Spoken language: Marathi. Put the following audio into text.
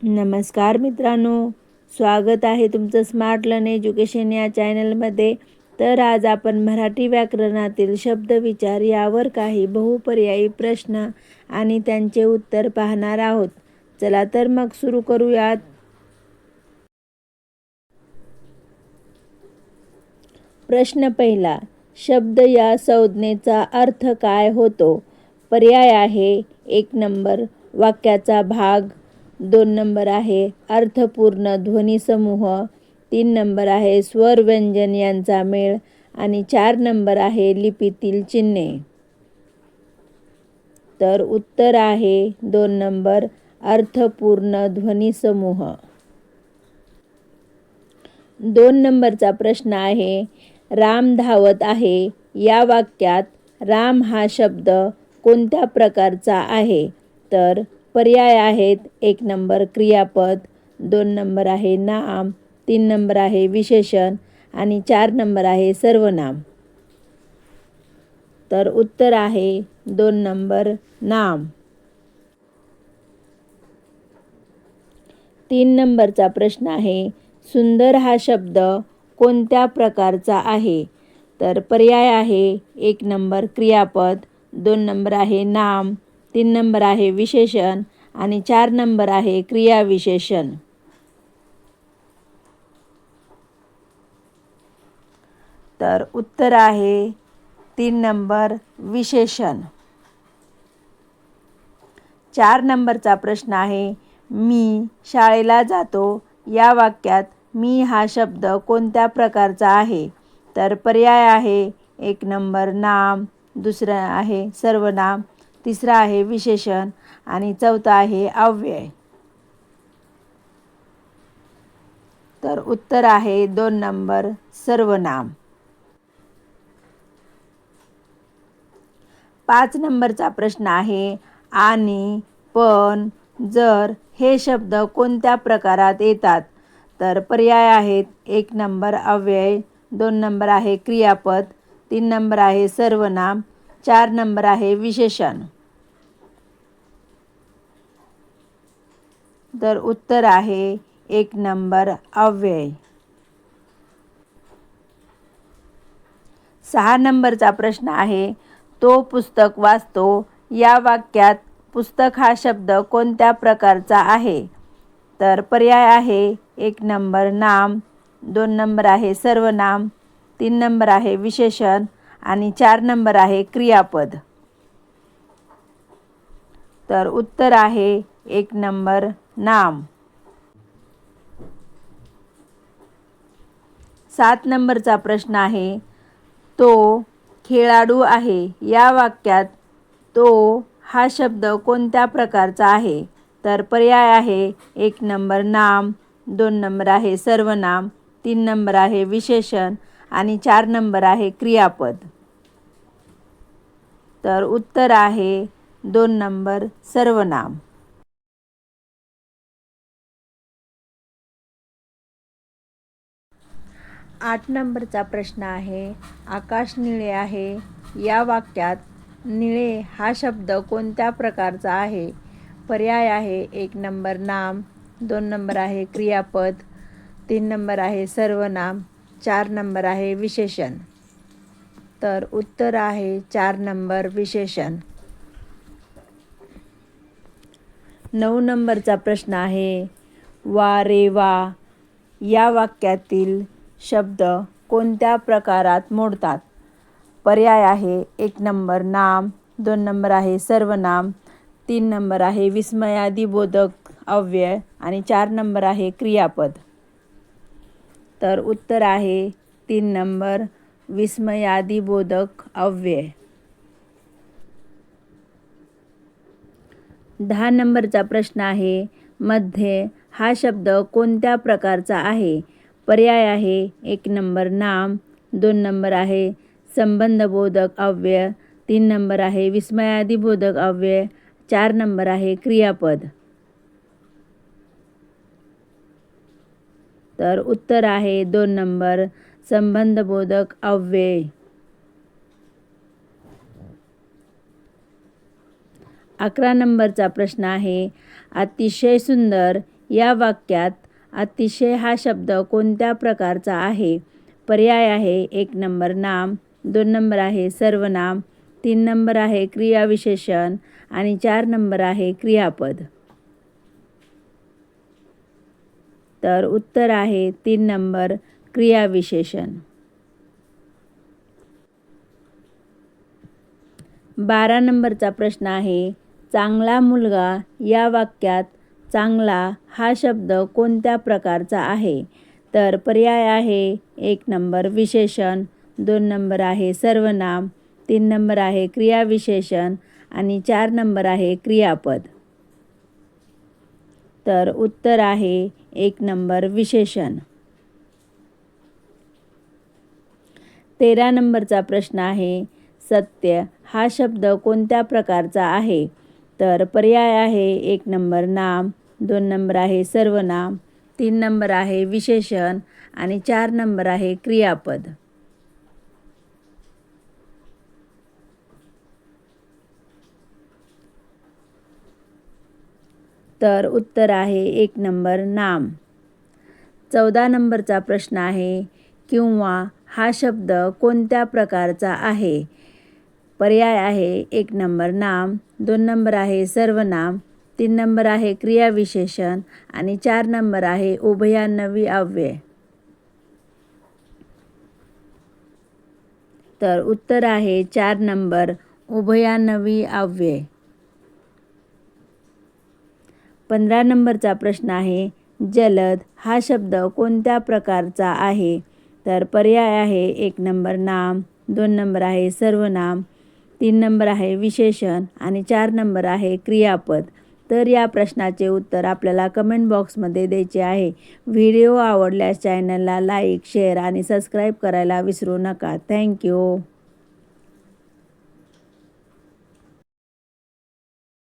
नमस्कार मित्रांनो स्वागत आहे तुमचं स्मार्ट लर्न एज्युकेशन या चॅनलमध्ये तर आज आपण मराठी व्याकरणातील शब्दविचार यावर काही बहुपर्यायी प्रश्न आणि त्यांचे उत्तर पाहणार आहोत. चला तर मग सुरू करूयात. प्रश्न पहिला शब्द या संज्ञेचा अर्थ काय होतो? पर्याय आहे एक नंबर वाक्याचा भाग दोन नंबर आहे. अर्थपूर्ण ध्वनिसमूह तीन नंबर आहे. स्वर व्यंजन यांचा मेळ आणि चार नंबर आहे लिपीतील चिन्हे. तर उत्तर आहे दोन नंबर अर्थपूर्ण ध्वनिसमूह दोन नंबरचा प्रश्न आहे राम धावत आहे. या वाक्यात राम हा शब्द कोणत्या प्रकारचा आहे? तर पर्याय आहेत. एक नंबर क्रियापद दोन नंबर आहे नाम तीन नंबर आहे विशेषण आणि चार नंबर आहे सर्वनाम. तर उत्तर आहे दोन नंबर नाम. तीन नंबरचा प्रश्न आहे सुंदर हा शब्द कोणत्या प्रकारचा आहे? तर पर्याय आहे एक नंबर क्रियापद दोन नंबर आहे नाम तीन नंबर आहे विशेषण आणि चार नंबर आहे क्रियाविशेषण तर उत्तर आहे तीन नंबर विशेषण. चार नंबरचा प्रश्न आहे मी शाळेला जातो या वाक्यात मी हा शब्द कोणत्या प्रकारचा आहे? तर पर्याय आहे एक नंबर नाम दुसरं आहे सर्वनाम तिसरा आहे विशेषण आणि चौथा आहे अव्यय. तर उत्तर आहे दोन नंबर सर्वनाम. पाच नंबरचा प्रश्न आहे आणि पण जर हे शब्द कोणत्या प्रकारात येतात? तर पर्याय आहेत एक नंबर अव्यय दोन नंबर आहे क्रियापद तीन नंबर आहे सर्वनाम चार नंबर आहे विशेषण तर उत्तर आहे एक नंबर अव्यय. सहा नंबरचा प्रश्न आहे तो पुस्तक वाचतो या वाक्यात पुस्तक हा शब्द कोणत्या प्रकारचा आहे? तर पर्याय आहे एक नंबर नाम दोन नंबर आहे सर्वनाम तीन नंबर आहे विशेषण आणि चार नंबर आहे क्रियापद. तर उत्तर आहे एक नंबर नाम. सात नंबरचा प्रश्न आहे तो खेळाडू आहे. या वाक्यात तो हा शब्द कोणत्या प्रकारचा आहे? तर पर्याय आहे एक नंबर नाम दोन नंबर आहे सर्वनाम तीन नंबर आहे विशेषण आणि चार नंबर आहे क्रियापद. तर उत्तर आहे दोन नंबर सर्वनाम. आठ नंबरचा प्रश्न आहे आकाश निळे आहे. या वाक्यात निळे हा शब्द कोणत्या प्रकारचा आहे? पर्याय आहे एक नंबर नाम दोन नंबर आहे क्रियापद तीन नंबर आहे सर्वनाम चार नंबर आहे विशेषण. तर उत्तर आहे चार नंबर विशेषण. नऊ नंबरचा प्रश्न आहे वा रे वा. या वाक्यातील शब्द कोणत्या प्रकारात मोडतात? पर्याय आहे एक नंबर नाम दोन नंबर आहे सर्वनाम तीन नंबर आहे विस्मयादिबोधक अव्यय आणि चार नंबर आहे क्रियापद. तर उत्तर आहे तीन नंबर विस्मयादिबोधक अव्यय. दहा नंबरचा प्रश्न आहे मध्ये हा शब्द कोणत्या प्रकारचा आहे? पर्याय आहे एक नंबर नाम दोन नंबर आहे संबंधबोधक अव्यय तीन नंबर आहे विस्मयादिबोधक अव्यय चार नंबर आहे क्रियापद. तर उत्तर आहे दोन नंबर संबंधबोधक अव्यय. अकरा नंबरचा प्रश्न आहे अतिशय सुंदर. या वाक्यात अतिशय हा शब्द कोणत्या प्रकारचा आहे? पर्याय आहे एक नंबर नाम दोन नंबर आहे सर्वनाम तीन नंबर आहे क्रियाविशेषण आणि चार नंबर आहे क्रियापद. तर उत्तर आहे तीन नंबर क्रियाविशेषण. बारा नंबरचा प्रश्न आहे चांगला मुलगा या वाक्यात चांगला हा शब्द कोणत्या प्रकारचा आहे? तर पर्याय आहे एक नंबर विशेषण दोन नंबर आहे सर्वनाम तीन नंबर आहे क्रियाविशेषण आणि चार नंबर आहे क्रियापद. तर उत्तर आहे एक नंबर विशेषण. तेरा नंबरचा प्रश्न आहे. सत्य हा शब्द कोणत्या प्रकारचा आहे? तर पर्याय आहे एक नंबर नाम दोन नंबर आहे सर्वनाम तीन नंबर आहे विशेषण आणि चार नंबर आहे क्रियापद. तर उत्तर आहे एक नंबर नाम. चौदा नंबरचा प्रश्न आहे किंवा हा शब्द कोणत्या प्रकारचा आहे? पर्याय आहे एक नंबर नाम दोन नंबर आहे सर्वनाम तीन नंबर आहे क्रियाविशेषण आणि चार नंबर आहे उभयान्नवी अव्यय. तर उत्तर आहे चार नंबर उभयान्नवी अव्यय. पंधरा नंबरचा प्रश्न आहे जलद हा शब्द कोणत्या प्रकारचा आहे? तर पर्याय आहे एक नंबर नाम दोन नंबर आहे सर्वनाम तीन नंबर आहे विशेषण आणि चार नंबर आहे क्रियापद. तर या प्रश्नाचे उत्तर आपल्याला कमेंट बॉक्समध्ये द्यायचे आहे. व्हिडिओ आवडल्यास चॅनलला लाईक शेअर आणि सबस्क्राईब करायला विसरू नका. थँक्यू